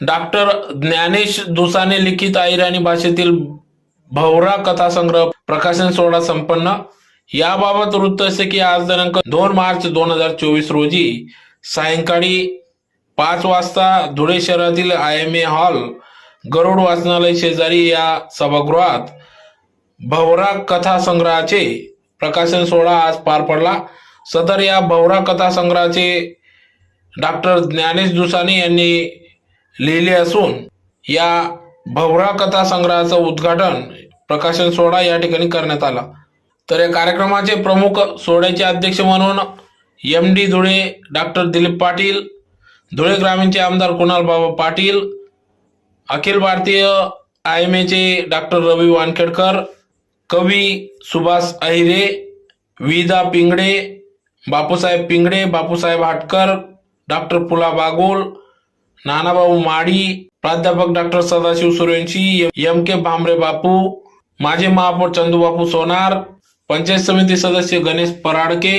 Doctor Dnyanesh Dusane लिखित आयराणी भाषेतील भवरा कथासंग्रह प्रकाशन सोहळा संपन्न. याबाबत वृत्त असे की आज दिनांक दोन मार्च दोन हजार चोवीस रोजी सायंकाळी पाच वाजता धुळे शहरातील I M A hall Garud वाचनालय शेजारी या सभागृहात भवरा कथा संग्रहाचे प्रकाशन सोहळा आज पार पडला. सदर या भवरा कथा संग्रहाचे डॉक्टर ज्ञानेश दुसाने यांनी लिहिले असून या भवरा कथा संग्रहाचं उद्घाटन प्रकाशन सोहळा या ठिकाणी करण्यात आला. तर या कार्यक्रमाचे प्रमुख सोहळ्याचे अध्यक्ष म्हणून M D Dhule doctor Dilip Patil Dhule ग्रामीणचे आमदार कुणाल बाबा पाटील अखिल भारतीय आय एम एचे डॉक्टर रवी वानखेडकर कवी सुभाष अहिरे विदा पिंगडे बापूसाहेब पिंगडे बापूसाहेब हाटकर डॉक्टर पुला बागोल नानाभाऊ माडी प्राध्यापक doctor Sadashiv Suryavanshi M K Bhambre Bapu माजी महापौर चंदूबापू सोनार पंचायत समिती सदस्य गणेश पराडके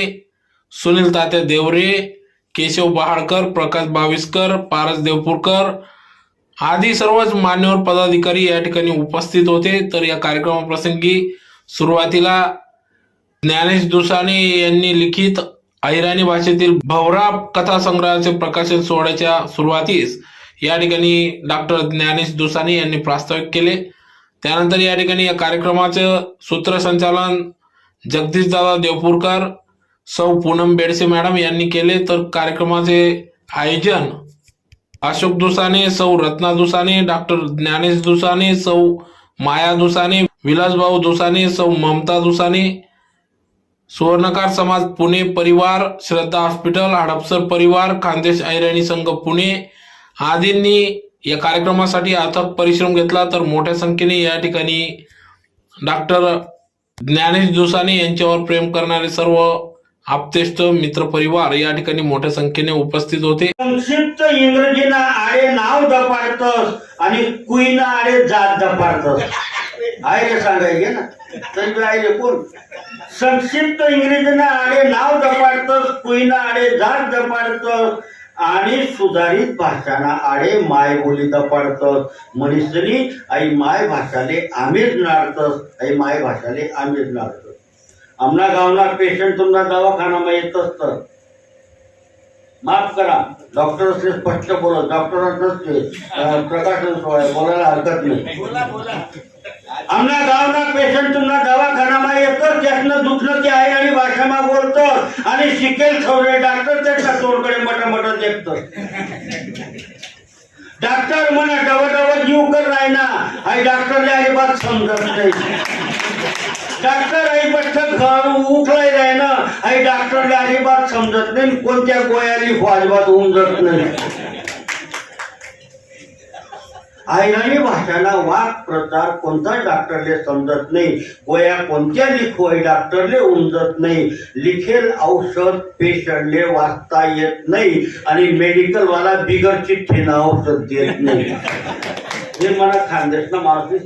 सुनील तात्या देवरे केशव बहाडकर प्रकाश बाविस्कर पारस देवपूरकर आदी सर्वच मान्यवर पदाधिकारी या ठिकाणी उपस्थित होते. तर या कार्यक्रमाप्रसंगी सुरुवातीला ज्ञानेश दुसाने यांनी लिखित अहिराणी भाषेतील भवरा कथा संग्रहाचे प्रकाशन सोहळ्याच्या सुरुवातीस या ठिकाणी डॉक्टर ज्ञानेश दुसानी यांनी प्रास्ताविक केले. त्यानंतर या ठिकाणी या कार्यक्रमाचं सूत्रसंचालन जगदीशदादा देवपूरकर सौ पूनम बेडसे मॅडम यांनी केले. तर कार्यक्रमाचे आयोजन अशोक दुसाने सौ रत्ना दुसाने डॉक्टर ज्ञानेश दुसाने सौ माया दुसाने विलासभाऊ दुसाने सौ ममता दुसाने सुवर्णकार समाज पुणे परिवार श्रद्धा हॉस्पिटल हडपसर परिवार खानदेश ऐराणी संघ पुणे. आदींनी या कार्यक्रमासाठी अथक परिश्रम घेतला तर मोठ्या संख्येने या ठिकाणी डॉक्टर ज्ञानेश जोसाने यांच्यावर प्रेम करणारे सर्व आपतेष्ट मित्र परिवार या ठिकाणी मोठ्या संख्येने उपस्थित होते. संक्षिप्त इंग्रजीना आडे नाव दपाडतस आणि कुईना आडे जात दपाडतस आहे रे सांगायचे ना तरी बी कोण? संक्षिप्त इंग्रजीनं आडे नाव दपाडतस कुईना आडे जात जपाडतस आणि सुधारित भाषाना आडे माय बोली दपाडतस मनीसनी आई माय भाषाले आम्हीच नाडतस आई माय भाषाले आम्हीच नाडतस. आमना गावना पेशंट तुमना दवाखानामा येत असतं माफ करा डॉक्टर असले स्पष्ट बोलत डॉक्टर नसते प्रकाशन सोहळा बोलायला हरकत नाही. आमना गावना पेशंट तुम्हाला दवाखानामा येतो त्यातनं दुखणं ते आहे आणि भाषामा बोलतो. आणि शिकेल सवरे डॉक्टर त्याच्या तोडकडे मट मट देखतो. डॉक्टर म्हणा डव डव जीव कर रायना. आणि डॉक्टरला अजिबात समजत नाही. डॉक्टर आई पट्ट घर उठलाय राय ना आई डॉक्टरला अजिबात समजत नाही. कोणत्या गोयाली हो अजिबात होऊन जात नाही. आयनाई भाषाला वाक प्रचार कोणता डॉक्टरले समजत नाही. गोया कोणत्या लिखवाई डॉक्टरले उमजत नाही. लिखेल औषध पेशंटले वाचता येत नाही आणि मेडिकलवाला बिगर चिठ्ठीनं औषध देत नाही. हे मला खानदेशना माणूस